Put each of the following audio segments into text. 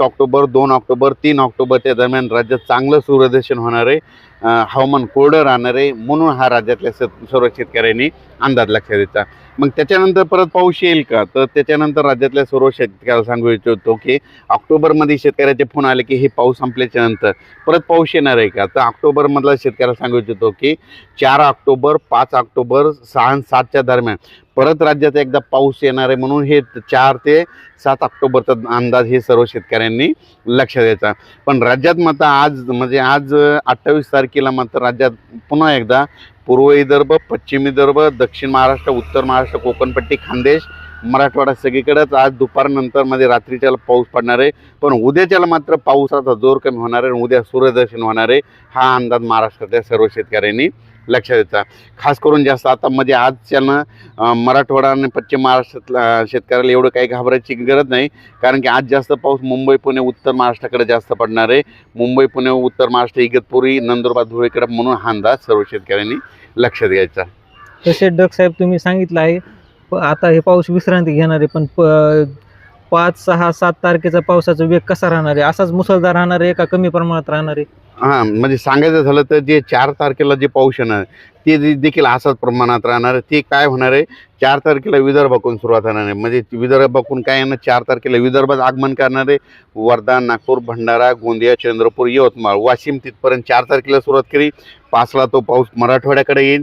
October दोन October तीन ऑक्टोबरच्या दरम्यान राज्यात चांगलं सूर्यदर्शन होणार आहे. हवामान कोरडं राहणार आहे म्हणून हा राज्यातल्या सर्व शेतकऱ्यांनी अंदाज लक्षात द्यायचा मग त्याच्यानंतर परत पाऊस येईल का? तर त्याच्यानंतर राज्यातल्या सर्व शेतकऱ्याला सांगू इच्छितो की ऑक्टोबरमध्ये शेतकऱ्याचे फोन आले की हे पाऊस संपल्याच्या नंतर परत पाऊस येणार आहे का? तर ऑक्टोबरमधला शेतकऱ्याला सांगू इच्छितो की चार ऑक्टोबर पाच ऑक्टोबर सहा सातच्या दरम्यान परत राज्यात एकदा पाऊस येणार आहे म्हणून हे चार ते सात ऑक्टोबरचा अंदाज हे सर्व शेतकऱ्यांनी लक्ष द्यायचा पण राज्यात मात्र आज म्हणजे आज अठ्ठावीस तारखेला मात्र राज्यात पुन्हा एकदा पूर्व विदर्भ पश्चिम विदर्भ दक्षिण महाराष्ट्र उत्तर महाराष्ट्र कोकणपट्टी खानदेश मराठवाडा सगळीकडेच आज दुपारनंतरमध्ये रात्रीच्याला पाऊस पडणार आहे. पण उद्याच्याला मात्र पावसाचा जोर कमी होणार आहे आणि उद्या सूर्यदर्शन होणार आहे हा अंदाज महाराष्ट्रातल्या सर्व शेतकऱ्यांनी लक्षात देता खास करून जास्त आता मध्ये आजच्यानं मराठवाडा आणि पश्चिम महाराष्ट्रातला शेतकऱ्याला एवढं काही घाबरायची गरज नाही. कारण की आज जास्त पाऊस मुंबई पुणे उत्तर महाराष्ट्राकडे जास्त पडणार आहे. मुंबई पुणे उत्तर महाराष्ट्र इगतपुरी नंदुरबार धुळेकडे म्हणून हा अंदाज सर्व शेतकऱ्यांनी लक्षात घ्यायचा. तसे डग साहेब तुम्ही सांगितलं आहे. प- आता हे पाऊस विश्रांती घेणार आहे पण प- पाच सहा सात तारखेचा पावसाचा वेग कसा राहणार आहे? असाच मुसळधार राहणार आहे का कमी प्रमाणात राहणार आहे? हां म्हणजे सांगायचं झालं तर जे चार तारखेला जे पाऊस येणार ते दे- देखील असाच प्रमाणात राहणार. आहे ते काय होणार आहे? चार तारखेला विदर्भाकडून सुरुवात होणार आहे. म्हणजे विदर्भाकडून काय येणार? चार तारखेला विदर्भात आगमन करणार आहे. वर्धा नागपूर भंडारा गोंदिया चंद्रपूर यवतमाळ वाशिम तिथपर्यंत चार तारखेला सुरुवात केली पाचला तो पाऊस मराठवाड्याकडे येईल.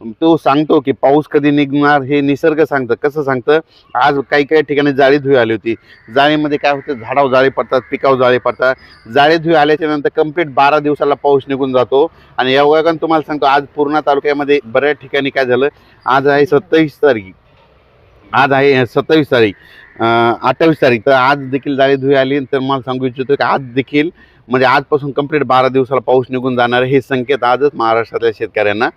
तो सांगतो की पाऊस कधी निघणार हे निसर्ग सांगतं. कसं सांगतं? आज काही काही ठिकाणी जाळी धुई आली होती. जाळीमध्ये काय होतं? झाडावर जाळी पडतात पिकावर जाळी पडतात. जाळी आल्याच्यानंतर कंप्लीट बारा दिवसाला पाऊस निघून जातो. आणि या वयाकडून तुम्हाला सांगतो आज पूर्णा तालुक्यामध्ये बऱ्याच ठिकाणी काय झालं? आज आहे सत्तावीस तारीख. आज आहे सत्तावीस तारीख. अठ्ठावीस तारीख. तर आज देखील जाळी धुई आली. तर मला सांगू इच्छितो की आज देखील म्हणजे आजपासून कंप्लीट बारा दिवसाला पाऊस निघून जाणार आहे हे संकेत आजच महाराष्ट्रातल्या शेतकऱ्यांना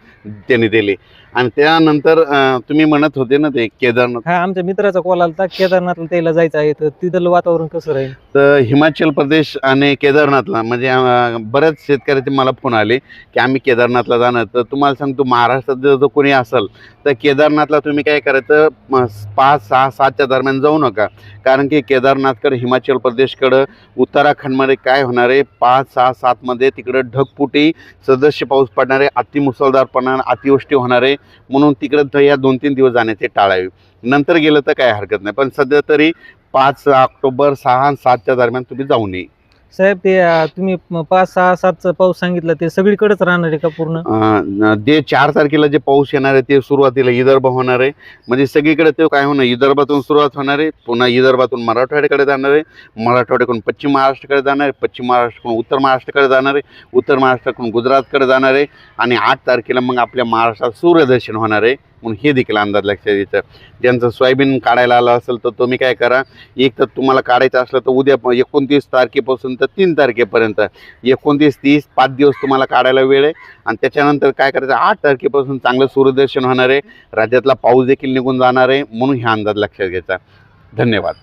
त्यांनी दिले. आणि त्यानंतर अं, तुम्ही म्हणत होते ना ते केदारनाथ. हा आमच्या मित्राचा कॉल आला केदारनाथला त्याला जायचं आहे तर तिथलं वातावरण कसं राहील? तर हिमाचल प्रदेश आणि केदारनाथला म्हणजे अं, बऱ्याच शेतकऱ्याचे मला फोन आले की आम्ही केदारनाथला जाणार. तर तुम्हाला सांगतो महाराष्ट्रात जर जर कोणी असेल तर केदारनाथला तुम्ही काय करायचं म, पाच सहा सातच्या दरम्यान जाऊ नका. कारण की केदारनाथकडे हिमाचल प्रदेशकडं उत्तराखंडमध्ये काय होणार आहे पाच सहा सातमध्ये तिकडं ढगफुटी सदस्य पाऊस पडणार आहे अतिमुसळधार पडणार अतिवृष्टी होणार आहे म्हणून तिकडं तर या दोन तीन दिवस जाण्याचे टाळावे. नंतर गेलं तर काय हरकत नाही पण सध्या तरी पाच ऑक्टोबर सहा आणि सातच्या दरम्यान तुम्ही जाऊ नये. साहेब ते अं, तुम्ही म- पाच सहा सातचा पाऊस सांगितलं ते सगळीकडेच राहणार आहे का पूर्ण? अं, जे चार तारखेला जे पाऊस येणार आहे ते सुरुवातीला विदर्भ होणार आहे. म्हणजे सगळीकडे ते काय होणार विदर्भातून सुरुवात होणार आहे पुन्हा विदर्भातून मराठवाड्याकडे जाणार आहे मराठवाड्याकडून पश्चिम महाराष्ट्राकडे जाणार आहे पश्चिम महाराष्ट्राकडून उत्तर महाराष्ट्राकडे जाणार आहे उत्तर महाराष्ट्राकडून गुजरातकडे जाणार आहे आणि आठ तारखेला मग आपल्या महाराष्ट्रात सूर्यदर्शन होणार आहे. म्हणून हे देखील अंदाज लक्षात द्यायचं ज्यांचं सोयाबीन काढायला आलं असेल तर तुम्ही काय करा एक तर तुम्हाला काढायचं असलं तर उद्या एकोणतीस तारखेपासून तर तीन तारखेपर्यंत. एकोणतीस तीस पाच दिवस तुम्हाला काढायला वेळ आहे. आणि त्याच्यानंतर काय करायचं आठ तारखेपासून चांगलं सूर्यदर्शन होणार आहे. राज्यातला पाऊस देखील निघून जाणार आहे. म्हणून हा अंदाज लक्षात घ्यायचा. धन्यवाद.